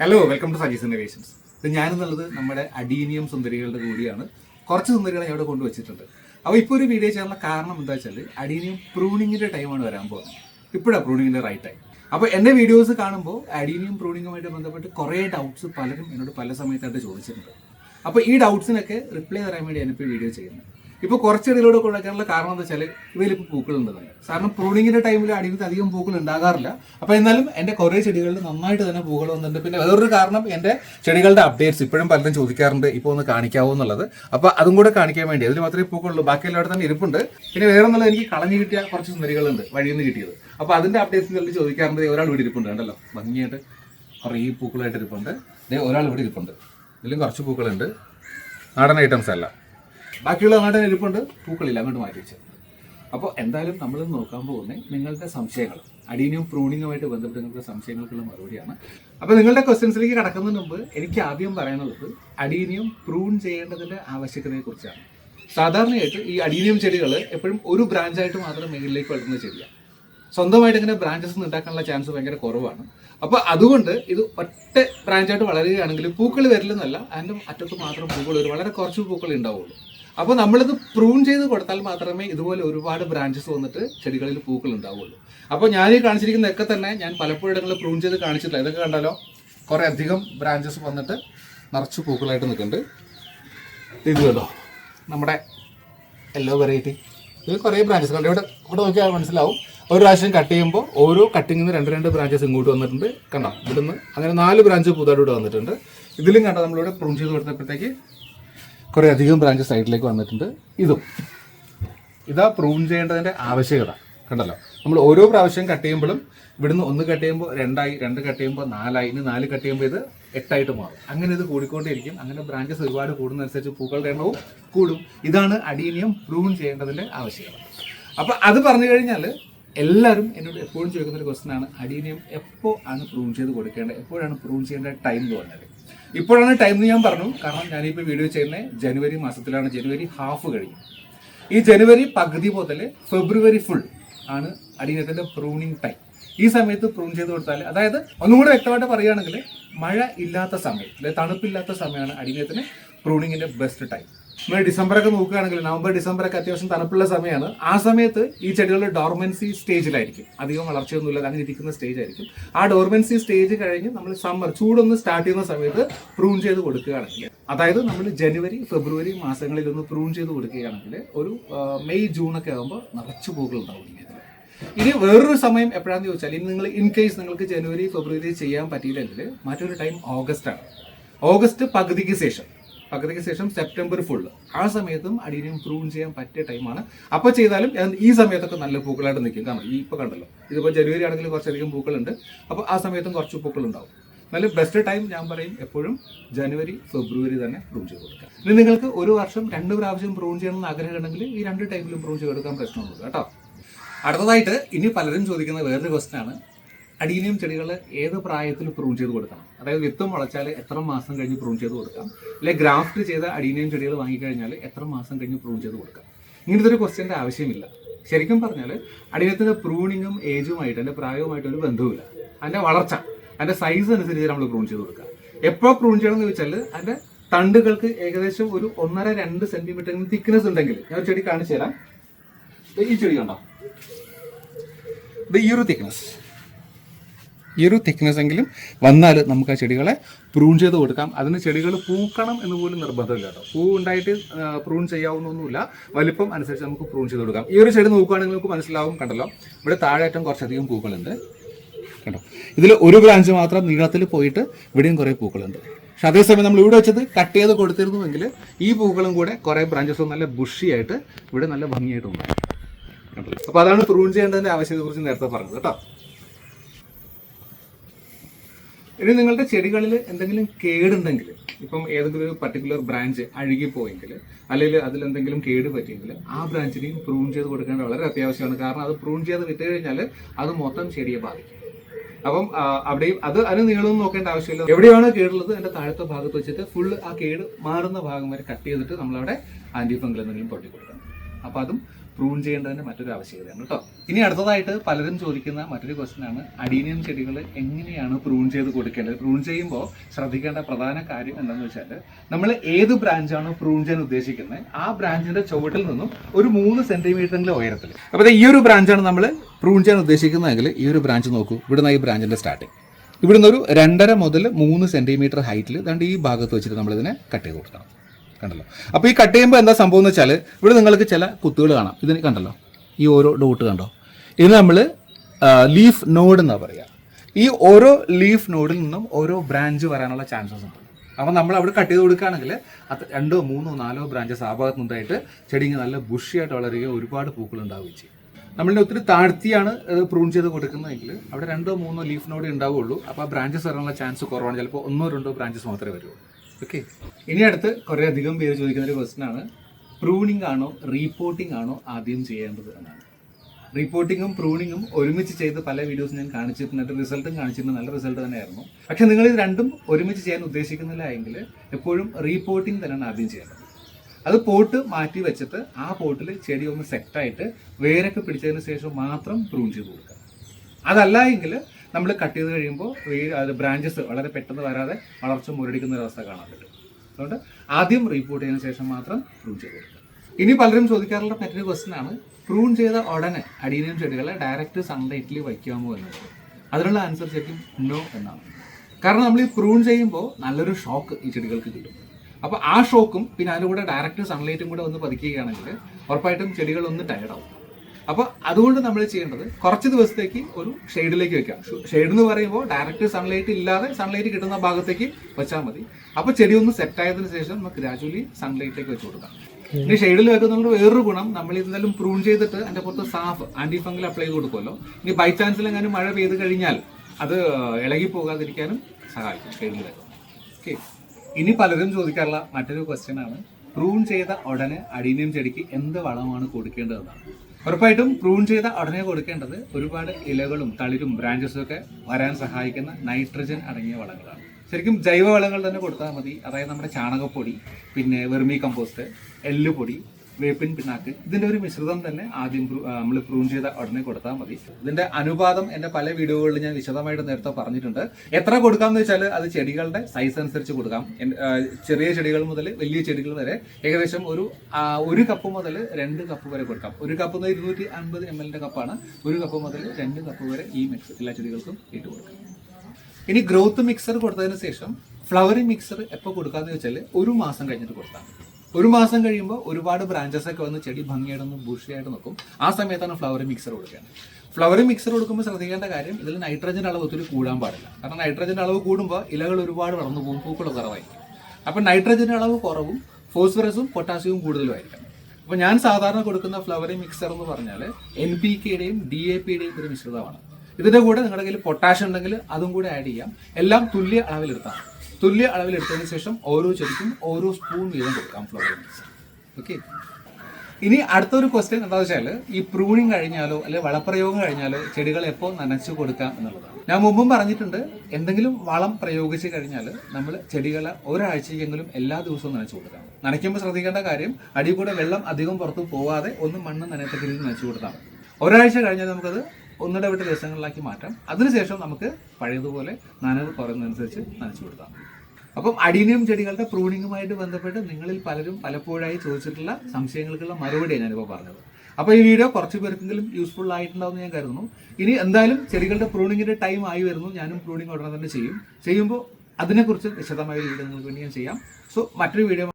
Hello welcome to Saji's innovations ഇത് ഞാനെന്നുള്ളത് നമ്മുടെ അഡീനിയം സുന്ദരികളുടെ കൂടിയാണ്. കുറച്ച് സുന്ദരികളെ ഇവിടെ കൊണ്ടുവച്ചിട്ടുണ്ട്. അപ്പോൾ ഇപ്പോൾ ഒരു വീഡിയോ ചെയ്യാനുള്ള കാരണം എന്താ വെച്ചാൽ അഡീനിയം പ്രൂണിങ്ങിന്റെ ടൈമാണ് വരാൻ പോകുന്നത്. ഇപ്പോഴാണ് പ്രൂണിങ്ങിന്റെ റൈറ്റ് ടൈം അപ്പോൾ എന്റെ വീഡിയോസ് കാണുമ്പോൾ അഡീനിയം പ്രൂണിങ്ങുമായിട്ട് ബന്ധപ്പെട്ട് കുറേ ഡൗട്ട്സ് പലരും എന്നോട് പല സമയത്തായിട്ട് ചോദിച്ചിട്ടുണ്ട്. അപ്പോൾ ഈ ഡൗട്ട്സിനൊക്കെ റിപ്ലൈ തരാൻ വേണ്ടി ഞാനിപ്പോൾ വീഡിയോ ചെയ്യുന്നത്. ഇപ്പോൾ കുറച്ച് ചെടികളോട് കൊണ്ടുവയ്ക്കാനുള്ള കാരണം എന്താ വെച്ചാൽ ഇവയിലിപ്പോൾ പൂക്കൾ ഉണ്ടെന്നല്ല കാരണം പ്രൂണിങ്ങിന്റെ ടൈമിൽ അടിയിൽ അധികം പൂക്കൾ ഉണ്ടാകാറില്ല. അപ്പോൾ എന്നാലും എന്റെ കുറേ ചെടികളിൽ നന്നായിട്ട് തന്നെ പൂക്കൾ വന്നിട്ടുണ്ട്. പിന്നെ വേറൊരു കാരണം എന്റെ ചെടികളുടെ അപ്ഡേറ്റ്സ് ഇപ്പോഴും പലരും ചോദിക്കാറുണ്ട്. ഇപ്പോൾ ഒന്ന് കാണിക്കാവോ എന്നുള്ളത്. അപ്പോൾ അതും കൂടെ കാണിക്കാൻ വേണ്ടി അതിൽ മാത്രമേ പൂക്കളുള്ളൂ ബാക്കി എല്ലായിടത്തും തന്നെ ഇരിപ്പുണ്ട്. പിന്നെ വേറെ ഒന്നുള്ളത് എനിക്ക് കളഞ്ഞു കിട്ടിയ കുറച്ച് സുന്ദരികളുണ്ട് വഴിയിൽ നിന്ന് കിട്ടിയത്. അപ്പോൾ അതിന്റെ അപ്ഡേറ്റ്സ് ചോദിക്കാറുണ്ട്. ഒരാൾ ഇവിടെ ഇരിപ്പുണ്ട് കണ്ടല്ലോ? ഭംഗിയായിട്ട് കുറേ പൂക്കളായിട്ട് ഇരിപ്പുണ്ട്. ഒരാൾ ഇവിടെ ഇരിപ്പുണ്ട്. ഇതിലും കുറച്ച് പൂക്കളുണ്ട്. നാടൻ ഐറ്റംസ് അല്ല. ബാക്കിയുള്ള നാടൻ ഇരിപ്പുണ്ട്. പൂക്കളില്ല അങ്ങോട്ട് മാറ്റി വെച്ചത് അപ്പോൾ എന്തായാലും നമ്മൾ നോക്കാൻ പോകുന്നത് നിങ്ങളുടെ സംശയങ്ങൾ. അടീനിയും പ്രൂണിങ്ങുമായിട്ട് ബന്ധപ്പെട്ട് നിങ്ങളുടെ സംശയങ്ങൾക്കുള്ള മറുപടിയാണ്. അപ്പോൾ നിങ്ങളുടെ ക്വസ്റ്റ്യൻസിലേക്ക് കടക്കുന്നതിന് മുമ്പ് എനിക്ക് ആദ്യം പറയാനുള്ളത് അടീനിയം പ്രൂൺ ചെയ്യേണ്ടതിന്റെ ആവശ്യകതയെക്കുറിച്ചാണ്. സാധാരണയായിട്ട് ഈ അടീനിയം ചെടികൾ എപ്പോഴും ഒരു ബ്രാഞ്ചായിട്ട് മാത്രം മേളിലേക്ക് വളരുന്ന ചെടിയാണ് സ്വന്തമായിട്ട് ഇങ്ങനെ ബ്രാഞ്ചസ് ഉണ്ടാക്കാനുള്ള ചാൻസ് ഭയങ്കര കുറവാണ്. അപ്പോൾ അതുകൊണ്ട് ഇത് ഒറ്റ ബ്രാഞ്ചായിട്ട് വളരുകയാണെങ്കിൽ പൂക്കൾ വരില്ലെന്നല്ല അതിന്റെ അറ്റത്ത് മാത്രം പൂക്കൾ വരും. വളരെ കുറച്ച് പൂക്കൾ ഉണ്ടാവുള്ളൂ. അപ്പോൾ നമ്മളിത് പ്രൂൺ ചെയ്ത് കൊടുത്താൽ മാത്രമേ ഇതുപോലെ ഒരുപാട് ബ്രാഞ്ചസ് വന്നിട്ട് ചെടികളിൽ പൂക്കൾ ഉണ്ടാവുള്ളൂ. അപ്പോൾ ഞാൻ ഈ കാണിച്ചിരിക്കുന്ന കാണിച്ചിരിക്കുന്നതൊക്കെ തന്നെ ഞാൻ പലപ്പോഴിടങ്ങളിൽ പ്രൂൺ ചെയ്ത് കാണിച്ചിട്ടില്ല. ഇതൊക്കെ കണ്ടാലോ? കുറേ അധികം ബ്രാഞ്ചസ് വന്നിട്ട് നിറച്ച് പൂക്കളായിട്ട് നിൽക്കുന്നുണ്ട്. ഇത് കേട്ടോ നമ്മുടെ യെല്ലോ വെറൈറ്റി ഇതിൽ കുറേ ബ്രാഞ്ചസ് കണ്ടു? ഇവിടെ ഇവിടെ നോക്കിയാൽ മനസ്സിലാവും. ഒരു പ്രാവശ്യം കട്ട് ചെയ്യുമ്പോൾ ഓരോ കട്ടിങ്ങിൽ നിന്ന് രണ്ട് രണ്ട് ബ്രാഞ്ചസ് ഇങ്ങോട്ട് വന്നിട്ടുണ്ട്. കണ്ടോ? ഇവിടുന്ന് അങ്ങനെ നാല് ബ്രാഞ്ച് പുതുതായിട്ട് ഇവിടെ വന്നിട്ടുണ്ട്. ഇതിലും കണ്ടോ? നമ്മളിവിടെ പ്രൂൺ ചെയ്ത് കൊടുത്തപ്പോഴത്തേക്ക് കുറേ അധികം ബ്രാഞ്ച് സൈഡിലേക്ക് വന്നിട്ടുണ്ട്. ഇതും. ഇതാ പ്രൂവ് ചെയ്യേണ്ടതിന്റെ ആവശ്യകത. കണ്ടല്ലോ? നമ്മൾ ഓരോ പ്രാവശ്യം കട്ട് ചെയ്യുമ്പോഴും ഇവിടുന്ന് ഒന്ന് കട്ട് ചെയ്യുമ്പോൾ രണ്ടായി രണ്ട് കട്ട് ചെയ്യുമ്പോൾ നാലായി ഇനി നാല് കട്ട് ചെയ്യുമ്പോൾ ഇത് എട്ടായിട്ട് മാറും. അങ്ങനെ ഇത് കൂടിക്കൊണ്ടിരിക്കും അങ്ങനെ ബ്രാഞ്ചസ് ഒരുപാട് കൂടുന്നതനുസരിച്ച് പൂക്കളുടെ എണ്ണവും കൂടും. ഇതാണ് അഡീനിയം പ്രൂവ് ചെയ്യേണ്ടതിന്റെ ആവശ്യകത. അപ്പോൾ അത് പറഞ്ഞു കഴിഞ്ഞാൽ എല്ലാവരും എന്നോട് എപ്പോഴും ചോദിക്കുന്ന ഒരു ക്വസ്റ്റൻ ആണ് അഡീനിയം എപ്പോൾ ആണ് പ്രൂവ് ചെയ്ത് കൊടുക്കേണ്ടത്? എപ്പോഴാണ് പ്രൂവ് ചെയ്യേണ്ട ടൈം എന്ന് പറഞ്ഞത് ഇപ്പോഴാണ് ടൈം എന്ന് ഞാൻ പറഞ്ഞു. കാരണം ഞാനിപ്പോൾ വീഡിയോ ചെയ്യുന്നത് ജനുവരി മാസത്തിലാണ്. ജനുവരി ഹാഫ് കഴിഞ്ഞു. ഈ ജനുവരി പകുതി മുതൽ ഫെബ്രുവരി ഫുൾ ആണ് അടിയനത്തിന്റെ പ്രൂണിങ് ടൈം ഈ സമയത്ത് പ്രൂൺ ചെയ്ത് കൊടുത്താൽ അതായത് ഒന്നും കൂടെ വ്യക്തമായിട്ട് പറയുകയാണെങ്കിൽ മഴ ഇല്ലാത്ത സമയം തണുപ്പില്ലാത്ത സമയമാണ് അടിയനത്തിന് പ്രൂണിങ്ങിന്റെ ബെസ്റ്റ് ടൈം നമ്മൾ ഡിസംബർ ഒക്കെ നോക്കുകയാണെങ്കിൽ നവംബർ ഡിസംബർ ഒക്കെ അത്യാവശ്യം തണുപ്പുള്ള സമയമാണ്. ആ സമയത്ത് ഈ ചെടികളുടെ ഡോർമെൻസി സ്റ്റേജിലായിരിക്കും. അധികം വളർച്ചയൊന്നുമില്ല അങ്ങനെ ഇരിക്കുന്ന സ്റ്റേജ് ആയിരിക്കും ആ ഡോർമെൻസി സ്റ്റേജ് കഴിഞ്ഞ് നമ്മൾ സമ്മർ ചൂടൊന്ന് സ്റ്റാർട്ട് ചെയ്യുന്ന സമയത്ത് പ്രൂൺ ചെയ്ത് കൊടുക്കുകയാണെങ്കിൽ അതായത് നമ്മൾ ജനുവരി ഫെബ്രുവരി മാസങ്ങളിൽ ഒന്ന് പ്രൂൺ ചെയ്ത് കൊടുക്കുകയാണെങ്കിൽ ഒരു മെയ് ജൂൺ ഒക്കെ ആകുമ്പോൾ നിറച്ചു പൂക്കൾ ഉണ്ടാവും ഇനി വേറൊരു സമയം എപ്പോഴാണെന്ന് ചോദിച്ചാൽ ഇനി നിങ്ങൾ ഇൻ കേസ് നിങ്ങൾക്ക് ജനുവരി ഫെബ്രുവരി ചെയ്യാൻ പറ്റിയില്ലെങ്കിൽ മറ്റൊരു ടൈം ഓഗസ്റ്റ് ആണ് ഓഗസ്റ്റ് പകുതിക്ക് ശേഷം. പകുതിക്ക് ശേഷം സെപ്റ്റംബർ ഫുള്ള് ആ സമയത്തും അടീനിയം പ്രൂൺ ചെയ്യാൻ പറ്റിയ ടൈമാണ് അപ്പോൾ ചെയ്താലും ഈ സമയത്തൊക്കെ നല്ല പൂക്കളായിട്ട് നിൽക്കും. കാരണം ഈ ഇപ്പോൾ കണ്ടല്ലോ ഇതിപ്പോൾ ജനുവരി ആണെങ്കിൽ കുറച്ചധികം പൂക്കളുണ്ട്. അപ്പോൾ ആ സമയത്തും കുറച്ച് പൂക്കൾ ഉണ്ടാവും നല്ല ബെസ്റ്റ് ടൈം ഞാൻ പറയും എപ്പോഴും ജനുവരി ഫെബ്രുവരി തന്നെ പ്രൂൺ ചെയ്ത് കൊടുക്കുക. ഇനി നിങ്ങൾക്ക് ഒരു വർഷം രണ്ട് പ്രാവശ്യം പ്രൂൺ ചെയ്യണമെന്ന് ആഗ്രഹമുണ്ടെങ്കിൽ ഈ രണ്ട് ടൈമിലും പ്രൂൺ ചെയ്ത് കൊടുക്കാൻ പ്രശ്നമൊന്നുമില്ല കേട്ടോ. അടുത്തതായിട്ട് ഇനി പലരും ചോദിക്കുന്ന വേറൊരു ക്വസ്റ്റൻ ആണ്. അടീനിയം ചെടികൾ ഏത് പ്രായത്തിൽ പ്രൂൺ ചെയ്ത് കൊടുക്കണം. അതായത് വിത്ത് മുളച്ചാൽ എത്ര മാസം കഴിഞ്ഞ് പ്രൂൺ ചെയ്ത് കൊടുക്കാം. അല്ലെ ഗ്രാഫ്റ്റ് ചെയ്ത അടീനിയം ചെടികൾ വാങ്ങിക്കഴിഞ്ഞാൽ എത്ര മാസം കഴിഞ്ഞ് പ്രൂൺ ചെയ്ത് കൊടുക്കാം. ഇങ്ങനത്തെ ഒരു ക്വസ്റ്റ്യന്റെ ആവശ്യമില്ല. ശരിക്കും പറഞ്ഞാൽ അടിയത്തിന്റെ പ്രൂണിങ്ങും ഏജുമായിട്ട് അതിന്റെ പ്രായവുമായിട്ട് ഒരു ബന്ധവുമില്ല. അതിന്റെ വളർച്ച അതിന്റെ സൈസ് അനുസരിച്ച് നമ്മൾ പ്രൂൺ ചെയ്ത് കൊടുക്കുക എപ്പോൾ പ്രൂൺ ചെയ്യണം എന്ന് വെച്ചാൽ അതിന്റെ തണ്ടുകൾക്ക് ഏകദേശം ഒരു ഒന്നര രണ്ട് സെന്റിമീറ്റർ തിക്നെസ് ഉണ്ടെങ്കിൽ ഞാൻ ഒരു ചെടി കാണിച്ചു തരാം ഈ ചെടി കണ്ടോ? ഈ ഒരു തിക്നെസ് ഈ ഒരു തിക്നെസ് എങ്കിലും വന്നാൽ നമുക്ക് ആ ചെടികളെ പ്രൂൺ ചെയ്ത് കൊടുക്കാം. അതിന് ചെടികൾ പൂക്കണം എന്ന് പോലും നിർബന്ധമില്ല കേട്ടോ. പൂ ഉണ്ടായിട്ട് പ്രൂൺ ചെയ്യാവുന്നൊന്നുമില്ല. വലിപ്പം അനുസരിച്ച് നമുക്ക് പ്രൂൺ ചെയ്ത് കൊടുക്കാം. ഈ ഒരു ചെടി നോക്കുകയാണെങ്കിൽ നമുക്ക് മനസ്സിലാവും കണ്ടല്ലോ. ഇവിടെ താഴേറ്റം കുറച്ചധികം പൂക്കളുണ്ട്. കണ്ടോ? ഇതിൽ ഒരു ബ്രാഞ്ച് മാത്രം നീളത്തിൽ പോയിട്ട് ഇവിടെയും കുറേ പൂക്കളുണ്ട്. പക്ഷെ അതേസമയം നമ്മൾ ഇവിടെ വെച്ചത് കട്ട് ചെയ്ത് കൊടുത്തിരുന്നുവെങ്കിൽ ഈ പൂക്കളും കൂടെ കുറേ ബ്രാഞ്ചസും നല്ല ബുഷിയായിട്ട് ഇവിടെ നല്ല ഭംഗിയായിട്ട് ഉണ്ടായി അപ്പോൾ അതാണ് പ്രൂൺ ചെയ്യേണ്ടതിന്റെ ആവശ്യത്തെക്കുറിച്ച് നേരത്തെ പറഞ്ഞത് കേട്ടോ. ഇനി നിങ്ങളുടെ ചെടികളിൽ എന്തെങ്കിലും കേടുണ്ടെങ്കിൽ ഇപ്പം ഏതെങ്കിലും ഒരു പർട്ടിക്കുലർ ബ്രാഞ്ച് അഴുകിപ്പോയെങ്കിൽ അല്ലെങ്കിൽ അതിൽ എന്തെങ്കിലും കേട് പറ്റിയെങ്കിൽ ആ ബ്രാഞ്ചിനെയും പ്രൂൺ ചെയ്ത് കൊടുക്കേണ്ടത് വളരെ അത്യാവശ്യമാണ്. കാരണം അത് പ്രൂൺ ചെയ്ത് വിട്ട് കഴിഞ്ഞാൽ അത് മൊത്തം ചെടിയെ ബാധിക്കും. അപ്പം അവിടെയും അത് അതിന് നീളമൊന്നും നോക്കേണ്ട ആവശ്യമില്ല. എവിടെയാണ് കേടുള്ളത്? അതിന്റെ താഴത്തെ ഭാഗത്ത് വെച്ചിട്ട് ഫുൾ ആ കേട് മാറുന്ന ഭാഗം വരെ കട്ട് ചെയ്തിട്ട് നമ്മളവിടെ ആന്റി ഫംഗൽ എന്തെങ്കിലും പൊട്ടി കൊടുക്കണം. അപ്പം അതും പ്രൂൺ ചെയ്യേണ്ടതിന്റെ മറ്റൊരു ആവശ്യകതയാണ് കേട്ടോ. ഇനി അടുത്തതായിട്ട് പലരും ചോദിക്കുന്ന മറ്റൊരു ക്വസ്റ്റ്യൻ ആണ് അഡീനിയം ചെടികൾ എങ്ങനെയാണ് പ്രൂൺ ചെയ്ത് കൊടുക്കേണ്ടത്? പ്രൂൺ ചെയ്യുമ്പോൾ ശ്രദ്ധിക്കേണ്ട പ്രധാന കാര്യം എന്താണെന്ന് വെച്ചാൽ നമ്മൾ ഏത് ബ്രാഞ്ചാണോ പ്രൂൺ ചെയ്യാൻ ഉദ്ദേശിക്കുന്നത് ആ ബ്രാഞ്ചിന്റെ ചുവട്ടിൽ നിന്നും ഒരു മൂന്ന് സെന്റിമീറ്ററിന്റെ ഉയരത്തിൽ. അപ്പോൾ ഈ ഒരു ബ്രാഞ്ചാണ് നമ്മൾ പ്രൂൺ ചെയ്യാൻ ഉദ്ദേശിക്കുന്നതെങ്കിൽ ഈ ഒരു ബ്രാഞ്ച് നോക്കൂ. ഇവിടുന്ന് ഈ ബ്രാഞ്ചിന്റെ സ്റ്റാർട്ടിങ് ഇവിടുന്ന് ഒരു രണ്ടര മുതൽ മൂന്ന് സെന്റിമീറ്റർ ഹൈറ്റിൽ രണ്ട് ഈ ഭാഗത്ത് വെച്ചിട്ട് നമ്മളിതിനെ കട്ട് ചെയ്ത് കൊടുക്കണം. കണ്ടല്ലോ. അപ്പോൾ ഈ കട്ട് ചെയ്യുമ്പോൾ എന്താ സംഭവം എന്ന് വെച്ചാൽ ഇവിടെ നിങ്ങൾക്ക് ചില കുത്തുകൾ കാണാം. ഇതിന് കണ്ടല്ലോ? ഈ ഓരോ ഡോട്ട് കണ്ടോ? ഇത് നമ്മൾ ലീഫ് നോഡ് എന്നാ പറയുക ഈ ഓരോ ലീഫ് നോഡിൽ നിന്നും ഓരോ ബ്രാഞ്ച് വരാനുള്ള ചാൻസസ് ഉണ്ട്. അപ്പോൾ നമ്മൾ അവിടെ കട്ട് ചെയ്ത് കൊടുക്കുകയാണെങ്കിൽ അത് രണ്ടോ മൂന്നോ നാലോ ബ്രാഞ്ചസ് ആ ഭാഗത്ത് നിന്നായിട്ട് ചെടി നല്ല ബുഷിയായിട്ട് വളരുകയും ഒരുപാട് പൂക്കൾ ഉണ്ടാവുകയും ചെയ്യും. നമ്മളിനെ ഒത്തിരി താഴ്ത്തിയാണ് പ്രൂൺ ചെയ്ത് കൊടുക്കുന്നതെങ്കിൽ അവിടെ രണ്ടോ മൂന്നോ ലീഫ് നോഡ് ഉണ്ടാവുകയുള്ളൂ. അപ്പോൾ ആ ബ്രാഞ്ചസ് വരാനുള്ള ചാൻസ് കുറവാണ്. ചിലപ്പോൾ ഒന്നോ രണ്ടോ ബ്രാഞ്ചസ് മാത്രമേ വരുള്ളൂ. ഓക്കെ ഇനി അടുത്ത് കുറേ അധികം പേര് ചോദിക്കുന്ന ഒരു ക്വസ്റ്റൻ ആണ്. പ്രൂണിംഗ് ആണോ റീപോർട്ടിംഗ് ആണോ ആദ്യം ചെയ്യേണ്ടത് എന്നാണ്. റിപ്പോർട്ടിങ്ങും പ്രൂണിങ്ങും ഒരുമിച്ച് ചെയ്ത് പല വീഡിയോസ് ഞാൻ കാണിച്ചിട്ടുണ്ട്. റിസൾട്ടും കാണിച്ചിട്ടുണ്ട്. നല്ല റിസൾട്ട് തന്നെയായിരുന്നു. പക്ഷെ നിങ്ങൾ ഇത് രണ്ടും ഒരുമിച്ച് ചെയ്യാൻ ഉദ്ദേശിക്കുന്നില്ല എങ്കിൽ എപ്പോഴും റീപോർട്ടിംഗ് തന്നെയാണ് ആദ്യം ചെയ്യേണ്ടത്. അത് പോട്ട് മാറ്റി വെച്ചിട്ട് ആ പോട്ടിൽ ചെടി ഒന്ന് സെറ്റായിട്ട് വേരൊക്കെ പിടിച്ചതിന് ശേഷം മാത്രം പ്രൂൺ ചെയ്ത് കൊടുക്കുക. അതല്ല എങ്കിൽ നമ്മൾ കട്ട് ചെയ്ത് കഴിയുമ്പോൾ അത് ബ്രാഞ്ചസ് വളരെ പെട്ടെന്ന് വരാതെ വളർച്ച മുരടിക്കുന്ന ഒരവസ്ഥ കാണാൻ പറ്റും. അതുകൊണ്ട് ആദ്യം റീപോർട്ട് ചെയ്യുന്ന ശേഷം മാത്രം പ്രൂൺ ചെയ്ത് കൊടുക്കുക. ഇനി പലരും ചോദിക്കാറുള്ള മറ്റൊരു ക്വസ്റ്റൻ ആണ് പ്രൂൺ ചെയ്ത ഉടനെ അഡീനിയം ചെടികളെ ഡയറക്റ്റ് സൺലൈറ്റിൽ വയ്ക്കാമോ എന്നത്. അതിനുള്ള ആൻസർ ശരിക്കും നോ എന്നാണ്. കാരണം നമ്മൾ ഈ പ്രൂൺ ചെയ്യുമ്പോൾ നല്ലൊരു ഷോക്ക് ഈ ചെടികൾക്ക് കിട്ടും. അപ്പോൾ ആ ഷോക്കും പിന്നെ അതിന്റെ കൂടെ ഡയറക്റ്റ് സൺലൈറ്റും കൂടെ ഒന്ന് പതിക്കുകയാണെങ്കിൽ ഉറപ്പായിട്ടും ചെടികൾ ഒന്ന് ടയർഡാവും അപ്പോൾ അതുകൊണ്ട് നമ്മൾ ചെയ്യേണ്ടത് കുറച്ച് ദിവസത്തേക്ക് ഒരു ഷെയ്ഡിലേക്ക് വെക്കാം. ഷെയ്ഡ് എന്ന് പറയുമ്പോൾ ഡയറക്റ്റ് സൺലൈറ്റ് ഇല്ലാതെ സൺലൈറ്റ് കിട്ടുന്ന ഭാഗത്തേക്ക് വെച്ചാൽ മതി. അപ്പോൾ ചെടി ഒന്ന് സെറ്റ് ആയതിനു ശേഷം നമുക്ക് ഗ്രാജുവലി സൺലൈറ്റിലേക്ക് വെച്ച് കൊടുക്കാം. ഇനി ഷെയ്ഡിൽ വെക്കുന്നതുകൊണ്ട് വേറൊരു ഗുണം നമ്മൾ ഇതെല്ലാം പ്രൂൺ ചെയ്തിട്ട് അതിന്റെ പുറത്ത് സാഫ് ആന്റി ഫംഗൽ അപ്ലൈ ചെയ്ത് കൊടുക്കുമല്ലോ. ഇനി ബൈ ചാൻസിൽ എങ്ങാനും മഴ പെയ്ത് കഴിഞ്ഞാൽ അത് ഇളകി പോകാതിരിക്കാനും സഹായിക്കും ഷെയ്ഡിൽ വെക്കുന്നത് ഓക്കെ ഇനി പലരും ചോദിക്കാറുള്ള മറ്റൊരു ക്വസ്റ്റ്യൻ ആണ് പ്രൂൺ ചെയ്ത ഉടനെ അടീനിയം ചെടിക്ക് എന്ത് വളമാണ് കൊടുക്കേണ്ടതെന്നാണ്. ഉറപ്പായിട്ടും പ്രൂൺ ചെയ്ത ഉടനെ കൊടുക്കേണ്ടത് ഒരുപാട് ഇലകളും തളിരും ബ്രാഞ്ചസും ഒക്കെ വരാൻ സഹായിക്കുന്ന നൈട്രജൻ അടങ്ങിയ വളങ്ങളാണ്. ശരിക്കും ജൈവ വളങ്ങൾ തന്നെ കൊടുത്താൽ മതി. അതായത് നമ്മുടെ ചാണകപ്പൊടി പിന്നെ വെർമി കമ്പോസ്റ്റ് എല്ലുപൊടി വേപ്പിൻ പിണ്ണാക്ക്. ഇതിന്റെ ഒരു മിശ്രിതം തന്നെ ആദ്യം നമ്മൾ പ്രൂൺ ചെയ്ത ഉടനെ കൊടുത്താൽ മതി. ഇതിന്റെ അനുപാതം എന്റെ പല വീഡിയോകളിൽ ഞാൻ വിശദമായിട്ട് നേരത്തെ പറഞ്ഞിട്ടുണ്ട്. എത്ര കൊടുക്കാമെന്ന് വെച്ചാൽ അത് ചെടികളുടെ സൈസ് അനുസരിച്ച് കൊടുക്കാം. ചെറിയ ചെടികൾ മുതൽ വലിയ ചെടികൾ വരെ ഏകദേശം ഒരു ഒരു കപ്പ് മുതൽ രണ്ട് കപ്പ് വരെ കൊടുക്കാം. ഒരു കപ്പ് എന്ന് ഇരുന്നൂറ്റി അൻപത് എം എല്ലിന്റെ കപ്പാണ്. ഒരു കപ്പ് മുതൽ രണ്ട് കപ്പ് വരെ ഈ മിക്സ് എല്ലാ ചെടികൾക്കും ഇട്ട് കൊടുക്കാം. ഇനി ഗ്രോത്ത് മിക്സർ കൊടുത്തതിന് ശേഷം ഫ്ലവറിംഗ് മിക്സർ എപ്പോൾ കൊടുക്കാന്ന് വെച്ചാൽ ഒരു മാസം കഴിഞ്ഞിട്ട് കൊടുത്താൽ. ഒരു മാസം കഴിയുമ്പോൾ ഒരുപാട് ബ്രാഞ്ചസ് ഒക്കെ വന്ന് ചെടി ഭംഗിയായിട്ടൊന്ന് ബുഷിയായിട്ട് നിൽക്കും ആ സമയത്താണ് ഫ്ലവറിംഗ് മിക്സർ കൊടുക്കേണ്ടത്. ഫ്ലവറിംഗ് മിക്സർ കൊടുക്കുമ്പോൾ ശ്രദ്ധിക്കേണ്ട കാര്യം ഇതിൽ നൈട്രജൻ അളവ് ഒത്തിരി കൂടാൻ പാടില്ല. കാരണം നൈട്രജൻ അളവ് കൂടുമ്പോൾ ഇലകൾ ഒരുപാട് വളർന്നു പോകും പൂക്കൾ കുറവായിരിക്കും. അപ്പം നൈട്രജൻ അളവ് കുറവും ഫോസ്ഫറസും പൊട്ടാസ്യവും കൂടുതലുമായിരിക്കും. അപ്പോൾ ഞാൻ സാധാരണ കൊടുക്കുന്ന ഫ്ലവറിംഗ് മിക്സർ എന്ന് പറഞ്ഞാൽ എൻ പി കെയുടെയും ഡി എ പിയുടെയും ഒരു മിശ്രിതമാണ്. ഇതിന്റെ കൂടെ നിങ്ങളുടെ കയ്യിൽ പൊട്ടാഷ്യം ഉണ്ടെങ്കിൽ അതും കൂടെ ആഡ് ചെയ്യാം. എല്ലാം തുല്യ അളവിലെടുത്താൽ തുല്യ അളവിൽ അളവിലെടുത്തതിന് ശേഷം ഓരോ ചെടിക്കും ഓരോ സ്പൂൺ വീതം കൊടുക്കാം ഫ്ലവർ ഓക്കെ ഇനി അടുത്തൊരു ക്വസ്റ്റ്യൻ എന്താ വെച്ചാൽ ഈ പ്രൂണിങ് കഴിഞ്ഞാലോ അല്ലെ വളപ്രയോഗം കഴിഞ്ഞാലോ ചെടികൾ എപ്പോൾ നനച്ചു കൊടുക്കാം എന്നുള്ളതാണ്. ഞാൻ മുമ്പും പറഞ്ഞിട്ടുണ്ട് എന്തെങ്കിലും വളം പ്രയോഗിച്ച് കഴിഞ്ഞാൽ നമ്മൾ ചെടികളെ ഒരാഴ്ചയെങ്കിലും എല്ലാ ദിവസവും നനച്ചു കൊടുക്കാം നനയ്ക്കുമ്പോൾ ശ്രദ്ധിക്കേണ്ട കാര്യം അടി കൂടെ വെള്ളം അധികം പുറത്ത് പോവാതെ ഒന്ന് മണ്ണ് നനയത്തക്ക രീതിയിൽ നനച്ചു കൊടുത്താൽ ഒരാഴ്ച കഴിഞ്ഞാൽ നമുക്കത് ഒന്നിടവിട്ട് ദിവസങ്ങളിലാക്കി മാറ്റാം. അതിനുശേഷം നമുക്ക് പഴയതുപോലെ നനവ് കുറയുന്നതനുസരിച്ച് നനച്ചു മതി. അപ്പം അഡീനിയം ചെടികളുടെ പ്രൂണിങ്ങുമായിട്ട് ബന്ധപ്പെട്ട് നിങ്ങളിൽ പലരും പലപ്പോഴായി ചോദിച്ചിട്ടുള്ള സംശയങ്ങൾക്കുള്ള മറുപടിയാണ് ഞാനിപ്പോൾ പറഞ്ഞത്. അപ്പോൾ ഈ വീഡിയോ കുറച്ച് പേർക്കെങ്കിലും യൂസ്ഫുൾ ആയിട്ടുണ്ടാവും ഞാൻ കരുതുന്നു. ഇനി എന്തായാലും ചെടികളുടെ പ്രൂണിങ്ങിന്റെ ടൈം ആയി വരുന്നു. ഞാനും പ്രൂണിങ് ഉടനെ തന്നെ ചെയ്യും. ചെയ്യുമ്പോൾ അതിനെക്കുറിച്ച് വിശദമായ വീഡിയോ നിങ്ങൾക്ക് വേണ്ടി ഞാൻ ചെയ്യാം. സോ മറ്റൊരു വീഡിയോ